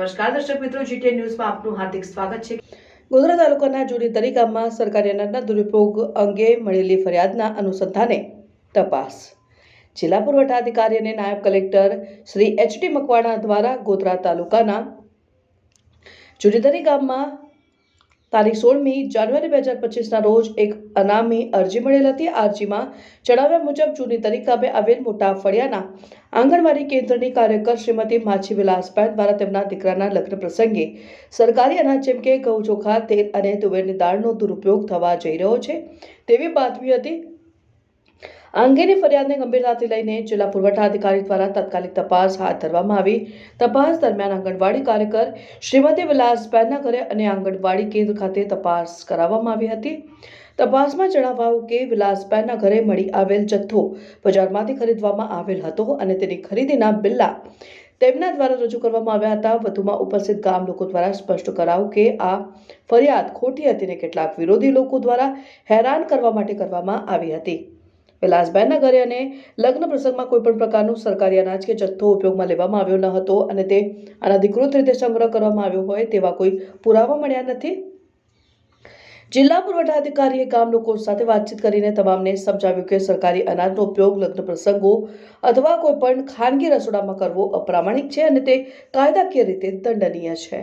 નમસ્કાર, દર્શક મિત્રો જીટીએ ન્યૂઝમાં આપનું હાર્દિક સ્વાગત છે. ગોધરા તાલુકાના જુડીતરી ગામમાં સરકારી અનાજના દુરુપયોગ અંગે મળેલી ફરિયાદના અનુસંધાને તપાસ. જિલ્લા પુરવઠા અધિકારી અને નાયબ collector Shri H D Makwana દ્વારા ગોધરા તાલુકાના જુડીતરી ગામમાં તારીખ સોળમી જાન્યુઆરી બે હજાર પચીસના રોજ એક અનામી અરજી મળેલ હતી. અરજીમાં જણાવ્યા મુજબ જૂની તરીકાબે આવેલ મોટા ફળિયાના આંગણવાડી કેન્દ્રની કાર્યકર શ્રીમતી માછી વિલાસભાઈ દ્વારા તેમના દીકરાના લગ્ન પ્રસંગે સરકારી અનાજ જેમ કે ઘઉં ચોખા, તેલ અને તુવેરની દાળનો દુરુપયોગ થવા જઈ રહ્યો છે તેવી બાતમી હતી. આ અંગેની ફરિયાદને ગંભીરતાથી લઈને જિલ્લા પુરવઠા અધિકારી દ્વારા તાત્કાલિક તપાસ હાથ ધરવામાં આવી. તપાસ દરમિયાન આંગણવાડી કાર્યકર શ્રીમતી વિલાસબેનના ઘરે અને આંગણવાડી કેન્દ્ર ખાતે તપાસ કરાવવામાં આવી હતી. તપાસમાં જણાવાયું કે વિલાસબેનના ઘરે મળી આવેલ જથ્થો બજારમાંથી ખરીદવામાં આવેલ હતો અને તેની ખરીદીના બિલ્લા તેમના દ્વારા રજૂ કરવામાં આવ્યા હતા. વધુમાં ઉપસ્થિત ગામ લોકો દ્વારા સ્પષ્ટ કરાવું કે આ ફરિયાદ ખોટી હતી ને કેટલાક વિરોધી લોકો દ્વારા હેરાન કરવા માટે કરવામાં આવી હતી. વિલાસબેનના ઘરે અને લગ્ન પ્રસંગમાં કોઈપણ પ્રકારનું સરકારી અનાજ કે જથ્થો ઉપયોગમાં લેવામાં આવ્યો ન હતો અને તે અનધિકૃત રીતે સંગ્રહ કરવામાં આવ્યો હોય તેવા કોઈ પુરાવા મળ્યા નથી. જિલ્લા પુરવઠા અધિકારીએ ગામ લોકો સાથે વાતચીત કરીને તમામને સમજાવ્યું કે સરકારી અનાજનો ઉપયોગ લગ્ન પ્રસંગો અથવા કોઈપણ ખાનગી રસોડામાં કરવો અપ્રામાણિક છે અને તે કાયદાકીય રીતે દંડનીય છે.